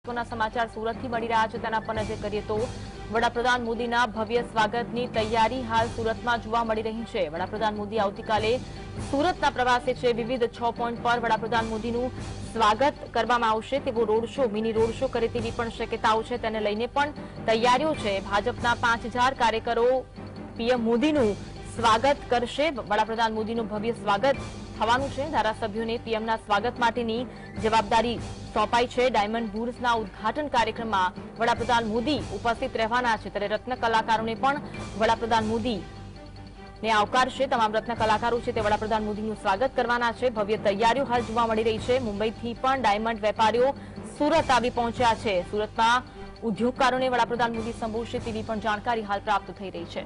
મહત્વના સમાચાર સુરતથી મળી રહ્યા છે. તેના પર નજર કરીએ તો વડાપ્રધાન મોદીના ભવ્ય સ્વાગતની તૈયારી હાલ સુરતમાં જોવા મળી રહી છે. વડાપ્રધાન મોદી આવતીકાલે સુરતના પ્રવાસે છે. વિવિધ છ પોઈન્ટ પર વડાપ્રધાન મોદીનું સ્વાગત કરવામાં આવશે. તેવો road show, mini road show કરે તેવી પણ શક્યતાઓ છે. તેને લઈને પણ તૈયારીઓ છે. ભાજપના પાંચ કાર્યકરો પીએમ મોદીનું સ્વાગત કરશે. વડાપ્રધાન મોદીનું ભવ્ય સ્વાગત થવાનું છે. ધારાસભ્યોને પીએમના સ્વાગત માટેની જવાબદારી સોંપાઈ છે. ડાયમંડ બુર્સના ઉદઘાટન કાર્યક્રમમાં વડાપ્રધાન મોદી ઉપસ્થિત રહેવાના છે. ત્યારે રત્ન કલાકારોને પણ વડાપ્રધાન મોદી ને આવકારશે. તમામ રત્ન કલાકારો છે તે વડાપ્રધાન મોદીનું સ્વાગત કરવાના છે. ભવ્ય તૈયારીઓ હાલ જોવા મળી રહી છે. મુંબઈથી પણ ડાયમંડ વેપારીઓ સુરત આવી પહોંચ્યા છે. સુરતમાં ઉદ્યોગકારોને વડાપ્રધાન મોદી સંબોધશે તેવી પણ જાણકારી હાલ પ્રાપ્ત થઈ રહી છે.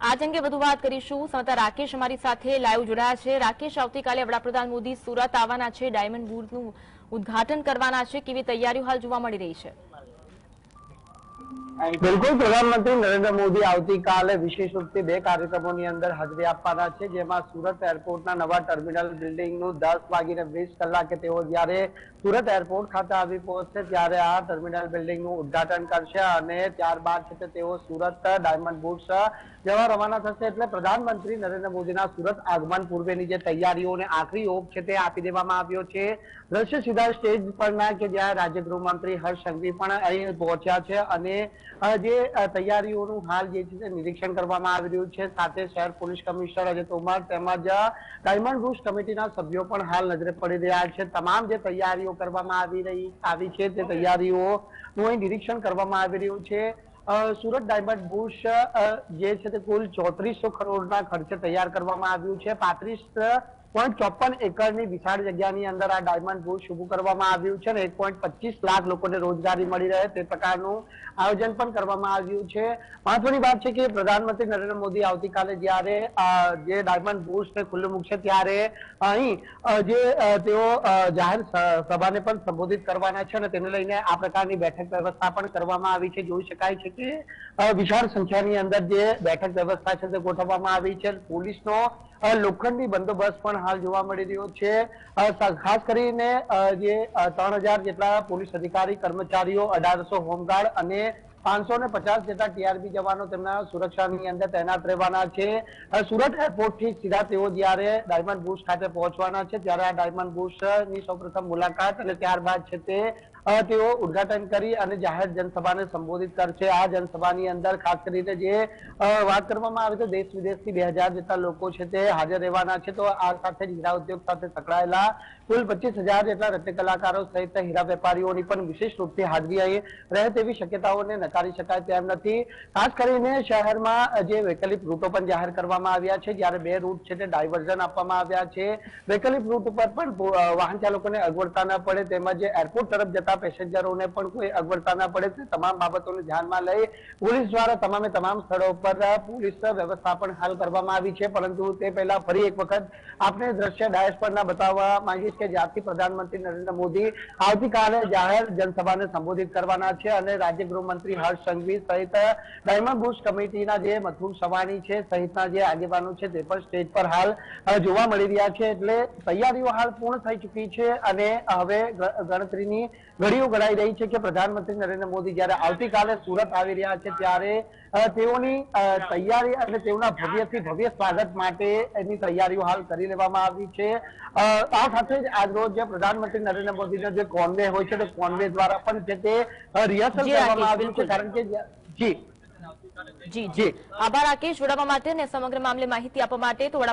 આજ અંગે વધુ વાત કરીશું. સંવાદદાતા રાકેશ અમારી સાથે લાઈવ જોડાયા છે. રાકેશ, આવતીકાલે વડાપ્રધાન મોદી સુરત આવવાના છે. ડાયમંડ બુર્સનું ઉદઘાટન કરવાના છે. કેવી તૈયારીઓ હાલ જોવા મળી રહી છે? બિલકુલ, પ્રધાનમંત્રી નરેન્દ્ર મોદી આવતીકાલે વિશેષ રૂપથી બે કાર્યક્રમોની અંદર હાજરી આપવાના છે, જેમાં સુરત એરપોર્ટના નવા ટર્મિનલ બિલ્ડિંગનું દસ વાગીને વીસ કલાકે તેઓ જ્યારે સુરત એરપોર્ટ ખાતે આવી પહોંચશે, ત્યારે આ ટર્મિનલ બિલ્ડિંગનું ઉદ્ઘાટન કરશે અને ત્યારબાદ છે તેઓ સુરત ડાયમંડ બુટ્સ જવા રવાના થશે. એટલે પ્રધાનમંત્રી નરેન્દ્ર મોદીના સુરત આગમન પૂર્વેની જે તૈયારીઓને આખરી ઓપ છે તે આપી દેવામાં આવ્યો છે. દ્રશ્ય સીધા સ્ટેજ પરના કે જ્યાં રાજ્ય ગૃહમંત્રી હર્ષ સંઘવી પણ અહીં પહોંચ્યા છે અને જે તૈયારીઓનું હાલ જે છે નિરીક્ષણ કરવામાં આવી રહ્યું છે. સાથે શહેર પોલીસ કમિશનર અજય તોમર તેમજ ડાયમંડ બુશ કમિટીના સભ્યો પણ હાલ નજરે પડી રહ્યા છે. તમામ જે તૈયારીઓ કરવામાં આવી રહી, આવી છે તે તૈયારીઓનું અહીં નિરીક્ષણ કરવામાં આવી રહ્યું છે. સુરત ડાયમંડ બુશ જે છે તે કુલ ચોત્રીસો કરોડના ખર્ચે તૈયાર કરવામાં આવ્યું છે. પાંત્રીસ પોઈન્ટ ચોપન એકરની વિશાળ જગ્યાની અંદર આ ડાયમંડ બુશ ઊભું કરવામાં આવ્યું છે અને એક પોઈન્ટ પચીસ લાખ લોકોને રોજગારી મળી રહે તે પ્રકારનું આયોજન પણ કરવામાં આવ્યું છે. મહત્વની વાત છે કે પ્રધાનમંત્રી નરેન્દ્ર મોદી આવતીકાલે જ્યારે જે ડાયમંડ બુશને ખુલ્લું મૂકશે ત્યારે અહીં જે તેઓ જાહેર સભાને પણ સંબોધિત કરવાના છે અને તેને લઈને આ પ્રકારની બેઠક વ્યવસ્થા પણ કરવામાં આવી છે. જોઈ શકાય છે કે વિશાળ સંખ્યાની અંદર જે બેઠક વ્યવસ્થા છે તે ગોઠવવામાં આવી છે. પોલીસનો લોખંડી બંદોબસ્ત પણ હાલ જોવા મળી રહ્યો છે. ખાસ કરીને જે ત્રણ જેટલા પોલીસ અધિકારી, કર્મચારીઓ, અઢારસો હોમગાર્ડ અને પાંચસો ને પચાસ જેટલા ટીઆરબી જવાનો તેમના સુરક્ષાની અંદર તૈનાત રહેવાના છે. સુરત એરપોર્ટથી સીધા તેઓ જ્યારે ડાયમંડ બુશ ખાતે પહોંચવાના છે, ત્યારે આ ડાયમંડ બુશની સૌપ્રથમ મુલાકાત અને ત્યારબાદ છે તે તેઓ ઉદઘાટન કરી અને જાહેર જનસભાને સંબોધિત કરશે. આ જનસભાની અંદર ખાસ કરીને જે વાત કરવામાં આવે તો દેશ વિદેશથી બે હજાર જેટલા લોકો છે તે હાજર રહેવાના છે. તો આ સાથે જ હીરા ઉદ્યોગ સાથે સંકળાયેલા કુલ પચીસ હજાર જેટલા રત્ન કલાકારો સહિત હીરા વેપારીઓની પણ વિશેષ રૂપથી હાજરી રહે તેવી શક્યતાઓને નકારી શકાય તેમ નથી. ખાસ કરીને શહેરમાં જે વૈકલ્પિક રૂટો પણ જાહેર કરવામાં આવ્યા છે, જ્યારે બે રૂટ છે તે ડાયવર્ઝન આપવામાં આવ્યા છે. વૈકલ્પિક રૂટ ઉપર પણ વાહન ચાલકોને અગવડતા ન પડે, તેમજ એરપોર્ટ તરફ જતા પેસેન્જરોને પણ કોઈ અગવડતા ન પડે. તે તમામ બાબતોને ધ્યાનમાં લઈ પોલીસ દ્વારા તમામે તમામ સ્થળો પર પોલીસ વ્યવસ્થા પણ હાલ કરવામાં આવી છે. પરંતુ તે પહેલા ફરી એક વખત આપણે દ્રશ્ય ડાયસ પરના બતાવવા માંગીશ કે જ્યાંથી પ્રધાનમંત્રી નરેન્દ્ર મોદી આવતીકાલે જાહેર જનસભાને સંબોધિત કરવાના છે અને રાજ્ય ગૃહમંત્રી હર્ષ સંઘવી સહિત ડાયમંડ બુશ કમિટીના જે મથુર સવાણી છે સહિતના જે આગેવાનો છે તે પણ સ્ટેજ પર હાલ જોવા મળી રહ્યા છે એટલે તૈયારીઓ હાલ પૂર્ણ થઈ ચૂકી છે અને હવે ગણતરીની ઘડીઓ ગણાઈ રહી છે કે પ્રધાનમંત્રી નરેન્દ્ર મોદી જ્યારે આવતીકાલે સુરત આવી રહ્યા છે ત્યારે તેઓની તૈયારી અને તેઓના ભવ્યથી ભવ્ય સ્વાગત માટે એની તૈયારીઓ હાલ કરી લેવામાં આવી છે આ સાથે જ આજરોજ જે પ્રધાનમંત્રી નરેન્દ્ર મોદીનો જે કોન્વે હોય છે તે કોન્વે દ્વારા પણ જે તે રિહર્સલ કરવામાં આવ્યું છે. કારણ કે જી. જી જી. આભાર રાકેશ. જોડાવા માટે અને સમગ્ર મામલે માહિતી આપવા માટે તો